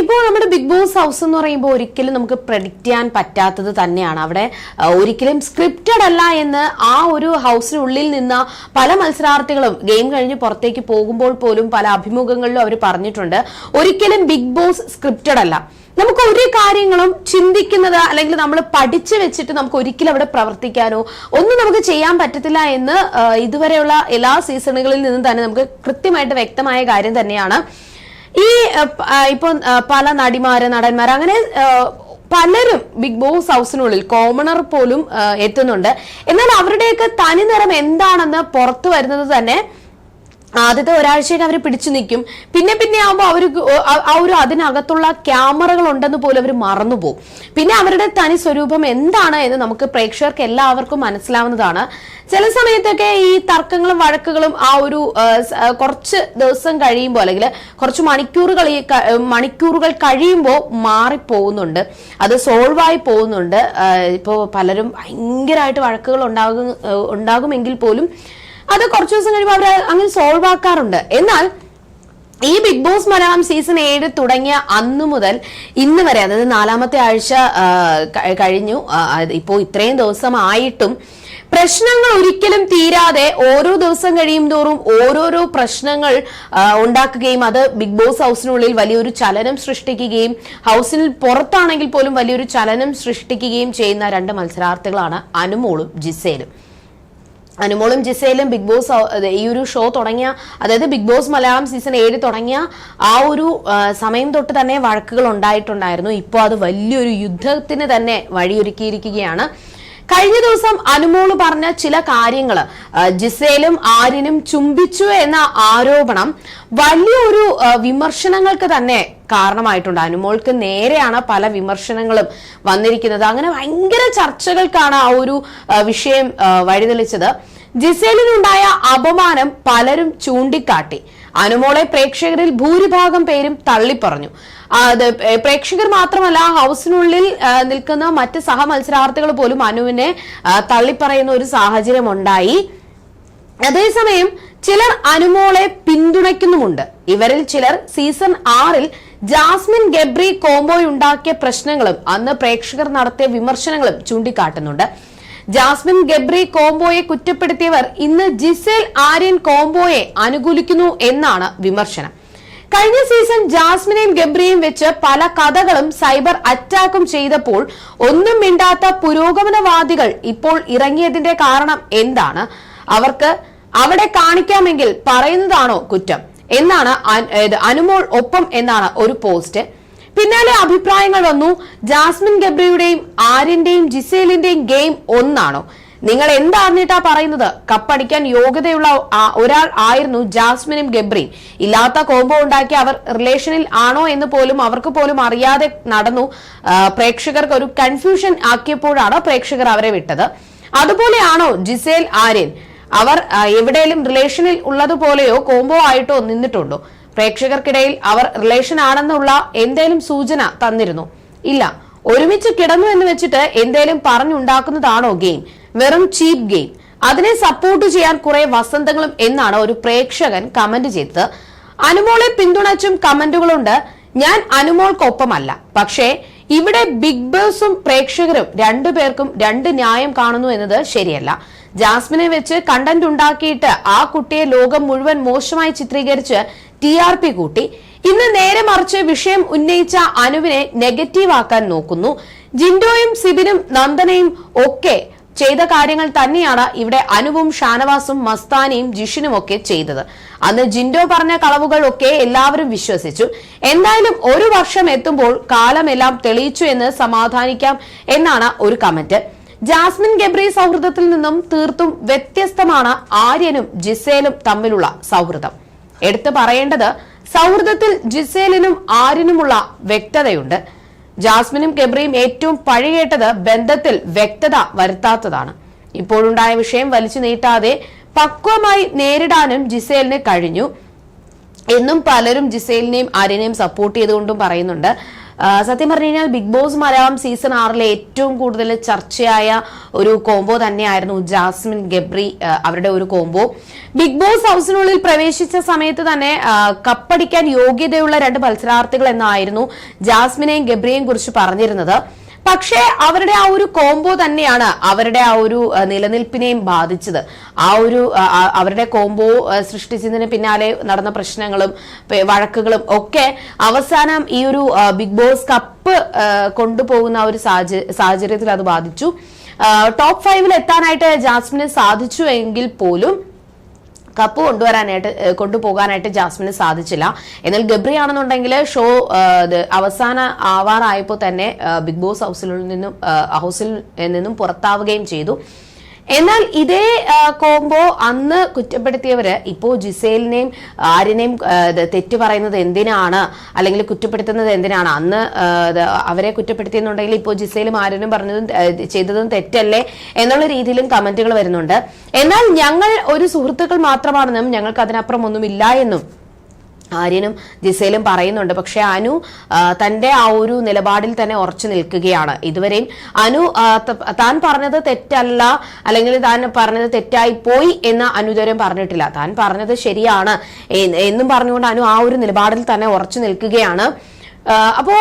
ഇപ്പോൾ നമ്മുടെ big boss house എന്ന് പറയുമ്പോൾ ഒരിക്കലും നമുക്ക് പ്രഡിക്റ്റ് ചെയ്യാൻ പറ്റാത്തത് തന്നെയാണ്. അവിടെ ഒരിക്കലും സ്ക്രിപ്റ്റഡ് അല്ല എന്ന് ആ ഒരു ഹൗസിനുള്ളിൽ നിന്ന് പല മത്സരാർത്ഥികളും ഗെയിം കഴിഞ്ഞ് പുറത്തേക്ക് പോകുമ്പോൾ പോലും പല അഭിമുഖങ്ങളിലും അവർ പറഞ്ഞിട്ടുണ്ട്. ഒരിക്കലും ബിഗ് ബോസ് സ്ക്രിപ്റ്റഡ് അല്ല. നമുക്ക് ഒരു കാര്യങ്ങളും ചിന്തിക്കുന്നത് അല്ലെങ്കിൽ നമ്മൾ പഠിച്ചു വെച്ചിട്ട് നമുക്ക് ഒരിക്കലും അവിടെ പ്രവർത്തിക്കാനോ ഒന്നും നമുക്ക് ചെയ്യാൻ പറ്റത്തില്ല എന്ന് ഇതുവരെയുള്ള എല്ലാ സീസണുകളിൽ നിന്നും തന്നെ നമുക്ക് കൃത്യമായിട്ട് വ്യക്തമായ കാര്യം തന്നെയാണ്. ഈ ഇപ്പൊ പല നടിമാര് നടന്മാർ അങ്ങനെ പലരും ബിഗ് ബോസ് ഹൗസിനുള്ളിൽ കോമണർ പോലും എത്തുന്നുണ്ട്. എന്നാൽ അവരുടെയൊക്കെ തനി നിറം എന്താണെന്ന് പുറത്തു വരുന്നത് തന്നെ ആദ്യത്തെ ഒരാഴ്ചയൊക്കെ അവർ പിടിച്ചു നിൽക്കും. പിന്നെ പിന്നെ ആകുമ്പോൾ അവർ ആ ഒരു അതിനകത്തുള്ള ക്യാമറകൾ ഉണ്ടെന്ന് പോലും അവർ മറന്നുപോകും. പിന്നെ അവരുടെ തനി സ്വരൂപം എന്താണ് എന്ന് നമുക്ക് പ്രേക്ഷകർക്ക് എല്ലാവർക്കും മനസ്സിലാവുന്നതാണ്. ചില സമയത്തൊക്കെ ഈ തർക്കങ്ങളും വഴക്കുകളും ആ ഒരു കുറച്ച് ദിവസം കഴിയുമ്പോൾ അല്ലെങ്കിൽ കുറച്ച് മണിക്കൂറുകൾ മണിക്കൂറുകൾ കഴിയുമ്പോൾ മാറിപ്പോകുന്നുണ്ട്. അത് സോൾവ് ആയി പോകുന്നുണ്ട് ഇപ്പോൾ പലരും ഭയങ്കരമായിട്ട് വഴക്കുകൾ ഉണ്ടാകും ഉണ്ടാകുമെങ്കിൽ പോലും അത് കുറച്ച് ദിവസം കഴിയുമ്പോൾ അവർ അങ്ങനെ സോൾവ് ആക്കാറുണ്ട്. എന്നാൽ ഈ ബിഗ് ബോസ് മലയാളം സീസൺ ഏഴ് തുടങ്ങിയ അന്നു മുതൽ ഇന്ന് വരെ അതായത് നാലാമത്തെ ആഴ്ച കഴിഞ്ഞു. ഇപ്പോൾ ഇത്രയും ദിവസമായിട്ടും പ്രശ്നങ്ങൾ ഒരിക്കലും തീരാതെ ഓരോ ദിവസം കഴിയും തോറും ഓരോരോ പ്രശ്നങ്ങൾ ഉണ്ടാക്കുകയും അത് ബിഗ് ബോസ് ഹൗസിനുള്ളിൽ വലിയൊരു ചലനം സൃഷ്ടിക്കുകയും ഹൗസിൽ പുറത്താണെങ്കിൽ പോലും വലിയൊരു ചലനം സൃഷ്ടിക്കുകയും ചെയ്യുന്ന രണ്ട് മത്സരാർത്ഥികളാണ് അനുമോളും ജിസേലും. അനുമോളും ജിസയിലും ബിഗ് ബോസ് ഈ ഒരു ഷോ തുടങ്ങിയ അതായത് ബിഗ് ബോസ് മലയാളം സീസൺ ഏഴ് തുടങ്ങിയ ആ ഒരു സമയം തൊട്ട് തന്നെ വഴക്കുകൾ ഉണ്ടായിട്ടുണ്ടായിരുന്നു. ഇപ്പോൾ അത് വലിയൊരു യുദ്ധത്തിന് തന്നെ വഴിയൊരുക്കിയിരിക്കുകയാണ്. കഴിഞ്ഞ ദിവസം അനുമോൾ പറഞ്ഞ ചില കാര്യങ്ങൾ ജിസേലും ആര്യനും ചുംബിച്ചു എന്ന ആരോപണം വലിയൊരു വിമർശനങ്ങൾക്ക് തന്നെ കാരണമായിട്ടുണ്ട്. അനുമോൾക്ക് നേരെയാണ് പല വിമർശനങ്ങളും വന്നിരിക്കുന്നത്. അങ്ങനെ ഭയങ്കര ചർച്ചകൾക്കാണ് ആ ഒരു വിഷയം വഴിതെളിച്ചത്. ജിസേലിനുണ്ടായ അപമാനം പലരും ചൂണ്ടിക്കാട്ടി. അനുമോളെ പ്രേക്ഷകരിൽ ഭൂരിഭാഗം പേരും തള്ളിപ്പറഞ്ഞു. അത് പ്രേക്ഷകർ മാത്രമല്ല ഹൗസിനുള്ളിൽ നിൽക്കുന്ന മറ്റ് സഹ മത്സരാർത്ഥികൾ പോലും അനുവിനെ തള്ളിപ്പറയുന്ന ഒരു സാഹചര്യം ഉണ്ടായി അതേസമയം ചിലർ അനുമോളെ പിന്തുണയ്ക്കുന്നുമുണ്ട്. ഇവരിൽ ചിലർ സീസൺ ആറിൽ ജാസ്മിൻ ഗബ്രി കോംബോയുണ്ടാക്കിയ പ്രശ്നങ്ങളും അന്ന് പ്രേക്ഷകർ നടത്തിയ വിമർശനങ്ങളും ചൂണ്ടിക്കാട്ടുന്നുണ്ട്. ജാസ്മിൻ ഗബ്രി കോംബോയെ കുറ്റപ്പെടുത്തിയവർ ഇന്ന് ജിസേൽ ആര്യൻ കോംബോയെ അനുകൂലിക്കുന്നു എന്നാണ് വിമർശനം. കഴിഞ്ഞ സീസൺ ജാസ്മിനെയും ഗബ്രിയും വെച്ച് പല കഥകളും സൈബർ അറ്റാക്കും ചെയ്തപ്പോൾ ഒന്നും മിണ്ടാത്ത പുരോഗമനവാദികൾ ഇപ്പോൾ ഇറങ്ങിയതിന്റെ കാരണം എന്താണ്? അവർക്ക് അവിടെ കാണിക്കാമെങ്കിൽ പറയുന്നതാണോ കുറ്റം? എന്നാണ് അനുമോൾ ഒപ്പം എന്നാണ് ഒരു പോസ്റ്റ്. പിന്നാലെ അഭിപ്രായങ്ങൾ വന്നു. ജാസ്മിൻ ഗബ്രിയുടെയും ആര്യന്റെയും ജിസേലിന്റെയും ഗെയിം ഒന്നാണോ? നിങ്ങൾ എന്താറിഞ്ഞിട്ടാ പറയുന്നത്? കപ്പടിക്കാൻ യോഗ്യതയുള്ള ഒരാൾ ആയിരുന്നു ജാസ്മിനും ഗബ്രിയും. ഇല്ലാത്ത കോംബോ ഉണ്ടാക്കി അവർ റിലേഷനിൽ ആണോ എന്ന് പോലും അവർക്ക് പോലും അറിയാതെ നടന്നു. പ്രേക്ഷകർക്ക് ഒരു കൺഫ്യൂഷൻ ആക്കിയപ്പോഴാണ് പ്രേക്ഷകർ അവരെ വിട്ടത്. അതുപോലെയാണോ ജിസേൽ ആര്യൻ? അവർ എവിടെയും റിലേഷനിൽ ഉള്ളതുപോലെയോ കോംബോ ആയിട്ടോ നിന്നിട്ടുണ്ടോ? പ്രേക്ഷകർക്കിടയിൽ അവർ റിലേഷൻ ആണെന്നുള്ള എന്തേലും സൂചന തന്നിരുന്നു. ഇല്ല ഒരുമിച്ച് കിടന്നു എന്ന് വെച്ചിട്ട് എന്തേലും പറഞ്ഞുണ്ടാക്കുന്നതാണോ ഗെയിം വെറും ചീപ്പ് ഗെയിം അതിനെ സപ്പോർട്ട് ചെയ്യാൻ കുറെ വസന്തങ്ങളും എന്നാണ് ഒരു പ്രേക്ഷകൻ കമന്റ് ചെയ്തത്. അനുമോളെ പിന്തുണച്ചും കമന്റുകളുണ്ട്. ഞാൻ അനുമോൾക്കൊപ്പമല്ല. പക്ഷേ ഇവിടെ ബിഗ് ബോസും പ്രേക്ഷകരും രണ്ടുപേർക്കും രണ്ട് ന്യായം കാണുന്നു എന്നത് ശരിയല്ല. ജാസ്മിനെ വെച്ച് കണ്ടന്റ് ഉണ്ടാക്കിയിട്ട് ആ കുട്ടിയെ ലോകം മുഴുവൻ മോശമായി ചിത്രീകരിച്ച് ടി ആർ പി കൂട്ടി. ഇന്ന് നേരെ മറിച്ച് വിഷയം ഉന്നയിച്ച അനുവിനെ നെഗറ്റീവ് ആക്കാൻ നോക്കുന്നു. ജിൻഡോയും സിബിനും നന്ദനയും ഒക്കെ ചെയ്ത കാര്യങ്ങൾ തന്നെയാണ് ഇവിടെ അനുവും ഷാനവാസും മസ്താനിയും ജിഷിനും ഒക്കെ ചെയ്തത്. അന്ന് ജിൻഡോ പറഞ്ഞ കളവുകൾ ഒക്കെ എല്ലാവരും വിശ്വസിച്ചു. എന്തായാലും ഒരു വർഷം എത്തുമ്പോൾ കാലമെല്ലാം തെളിയിച്ചു എന്ന് സമാധാനിക്കാം എന്നാണ് ഒരു കമന്റ്. ജാസ്മിൻ ഗബ്രി സൗഹൃദത്തിൽ നിന്നും തീർത്തും വ്യത്യസ്തമാണ് ആര്യനും ജിസേലും തമ്മിലുള്ള സൗഹൃദം. എടുത്തു പറയേണ്ടത് സൗഹൃദത്തിൽ ജിസേലിനും ആരിനുമുള്ള വ്യക്തതയുണ്ട്. ജാസ്മിനും കെബ്രിയും ഏറ്റവും പഴികേട്ടത് ബന്ധത്തിൽ വ്യക്തത വരുത്താത്തതാണ്. ഇപ്പോഴുണ്ടായ വിഷയം വലിച്ചു നീട്ടാതെ പക്വമായി നേരിടാനും ജിസേലിന് കഴിഞ്ഞു. എന്നും പലരും ജിസേലിനെയും ആരിനെയും സപ്പോർട്ട് ചെയ്തുകൊണ്ടും പറയുന്നുണ്ട്. സത്യം പറഞ്ഞു കഴിഞ്ഞാൽ ബിഗ് ബോസ് മലയാളം സീസൺ ആറിലെ ഏറ്റവും കൂടുതൽ ചർച്ചയായ ഒരു കോംബോ തന്നെയായിരുന്നു ജാസ്മിൻ ഗബ്രി അവരുടെ ഒരു കോംബോ. ബിഗ് ബോസ് ഹൗസിനുള്ളിൽ പ്രവേശിച്ച സമയത്ത് തന്നെ കപ്പടിക്കാൻ യോഗ്യതയുള്ള രണ്ട് മത്സരാർത്ഥികൾ എന്നായിരുന്നു ജാസ്മിനെയും ഗബ്രിയെയും കുറിച്ച് പറഞ്ഞിരുന്നത്. പക്ഷേ അവരുടെ ആ ഒരു കോംബോ തന്നെയാണ് അവരുടെ ആ ഒരു നിലനിൽപ്പിനെയും ബാധിച്ചത്. ആ ഒരു അവരുടെ കോംബോ സൃഷ്ടിച്ചതിന് പിന്നാലെ നടന്ന പ്രശ്നങ്ങളും വഴക്കുകളും ഒക്കെ അവസാനം ഈ ഒരു ബിഗ് ബോസ് കപ്പ് കൊണ്ടുപോകുന്ന ഒരു സാഹച- സാഹചര്യത്തിൽ അത് ബാധിച്ചു. ടോപ്പ് ഫൈവിൽ എത്താനായിട്ട് ജാസ്മിന് സാധിച്ചു എങ്കിൽ പോലും കപ്പ് കൊണ്ടുവരാനായിട്ട് കൊണ്ടുപോകാനായിട്ട് ജാസ്മിന് സാധിച്ചില്ല. എന്നാൽ ഗബ്രി ആണെന്നുണ്ടെങ്കിൽ ഷോ അവസാന ആവാറായപ്പോൾ തന്നെ ബിഗ് ബോസ് ഹൗസിൽ നിന്നും ഹൗസിൽ നിന്നും പുറത്താവുകയും ചെയ്തു. എന്നാൽ ഇതേ കോംബോ അന്ന് കുറ്റപ്പെടുത്തിയവര് ഇപ്പോ ജിസേലിനെയും ആര്യനെയും തെറ്റു പറയുന്നത് എന്തിനാണ്? അല്ലെങ്കിൽ കുറ്റപ്പെടുത്തുന്നത് എന്തിനാണ്? അന്ന് അവരെ കുറ്റപ്പെടുത്തിയെന്നുണ്ടെങ്കിൽ ഇപ്പോൾ ജിസേലും ആര്യനും പറഞ്ഞതും ചെയ്തതും തെറ്റല്ലേ എന്നുള്ള രീതിയിലും കമന്റുകൾ വരുന്നുണ്ട്. എന്നാൽ ഞങ്ങൾ ഒരു സുഹൃത്തുക്കൾ മാത്രമാണെന്നും ഞങ്ങൾക്ക് അതിനപ്പുറം ഒന്നുമില്ല എന്നും ആര്യനും ജിസയിലും പറയുന്നുണ്ട്. പക്ഷെ അനു തന്റെ ആ ഒരു നിലപാടിൽ തന്നെ ഉറച്ചു നിൽക്കുകയാണ്. ഇതുവരെയും അനു താൻ പറഞ്ഞത് തെറ്റല്ല അല്ലെങ്കിൽ താൻ പറഞ്ഞത് തെറ്റായി പോയി എന്ന് അനുദരം പറഞ്ഞിട്ടില്ല. താൻ പറഞ്ഞത് ശരിയാണ് എന്നും പറഞ്ഞുകൊണ്ട് അനു ആ ഒരു നിലപാടിൽ തന്നെ ഉറച്ചു നിൽക്കുകയാണ്. അപ്പോ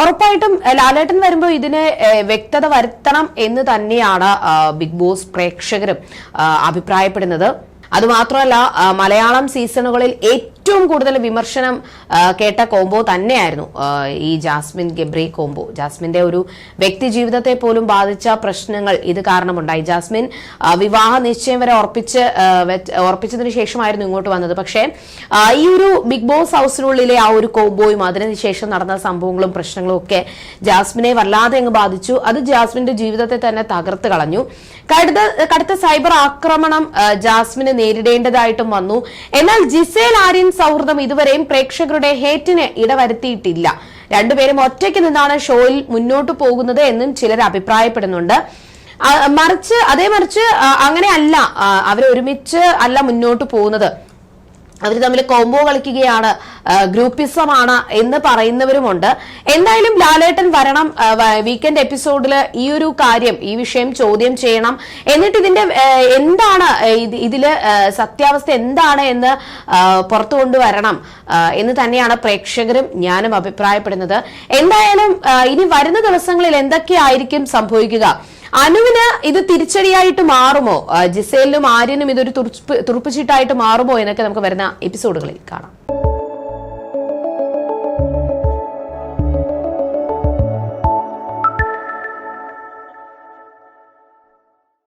ഉറപ്പായിട്ടും ലാലേട്ടൻ വരുമ്പോൾ ഇതിന് വ്യക്തത വരുത്തണം എന്ന് തന്നെയാണ് ബിഗ് ബോസ് പ്രേക്ഷകരും അഭിപ്രായപ്പെടുന്നത്. അതുമാത്രമല്ല മലയാളം സീസണുകളിൽ ഏറ്റവും കൂടുതൽ വിമർശനം കേട്ട കോംബോ തന്നെയായിരുന്നു. ഈ ജാസ്മിൻ ഗബ്രി കോംബോ. ജാസ്മിന്റെ ഒരു വ്യക്തി ജീവിതത്തെ പോലും ബാധിച്ച പ്രശ്നങ്ങൾ ഇത് കാരണമുണ്ടായി. ജാസ്മിൻ വിവാഹ നിശ്ചയം വരെ ഉറപ്പിച്ച് ഉറപ്പിച്ചതിന് ശേഷമായിരുന്നു ഇങ്ങോട്ട് വന്നത്. പക്ഷേ ഈ ഒരു ബിഗ് ബോസ് ഹൗസിനുള്ളിലെ ആ ഒരു കോംബോയും അതിനുശേഷം നടന്ന സംഭവങ്ങളും പ്രശ്നങ്ങളും ഒക്കെ ജാസ്മിനെ വല്ലാതെ അങ്ങ് ബാധിച്ചു. അത് ജാസ്മിന്റെ ജീവിതത്തെ തന്നെ തകർത്ത് കളഞ്ഞു. കടുത്ത കടുത്ത സൈബർ ആക്രമണം ജാസ്മിന് നേരിടേണ്ടതായിട്ടും വന്നു. എന്നാൽ ജിസേൽ ആര്യൻ സൗഹൃദം ഇതുവരെയും പ്രേക്ഷകരുടെ ഹേറ്റിന് ഇടവരുത്തിയിട്ടില്ല. രണ്ടുപേരും ഒറ്റയ്ക്ക് നിന്നാണ് ഷോയിൽ മുന്നോട്ട് പോകുന്നത് എന്നും ചിലർ അഭിപ്രായപ്പെടുന്നുണ്ട്. മറിച്ച് അതേ മറിച്ച് അങ്ങനെയല്ല അവരൊരുമിച്ച് അല്ല മുന്നോട്ട് പോകുന്നത്. അവർ തമ്മിൽ കോംബോ കളിക്കുകയാണ് ഗ്രൂപ്പിസമാണ് എന്ന് പറയുന്നവരുമുണ്ട്. എന്തായാലും ലാലേട്ടൻ വരണം വീക്കെൻഡ് എപ്പിസോഡിൽ ഈ ഒരു കാര്യം ഈ വിഷയം ചോദ്യം ചെയ്യണം. എന്നിട്ട് ഇതിന്റെ എന്താണ് ഇതിൽ സത്യാവസ്ഥ എന്താണ് എന്ന് പുറത്തു കൊണ്ടുവരണം എന്ന് തന്നെയാണ് പ്രേക്ഷകരും ഞാനും അഭിപ്രായപ്പെടുന്നത്. എന്തായാലും ഇനി വരുന്ന ദിവസങ്ങളിൽ എന്തൊക്കെയായിരിക്കും സംഭവിക്കുക? അനുവിന് ഇത് തിരിച്ചടിയായിട്ട് മാറുമോ? ജിസേലിനും ആര്യനും ഇതൊരു തുറുപ്പ് തുറുപ്പുചീട്ടായിട്ട് മാറുമോ എന്നൊക്കെ നമുക്ക് വരുന്ന എപ്പിസോഡുകളിൽ കാണാം.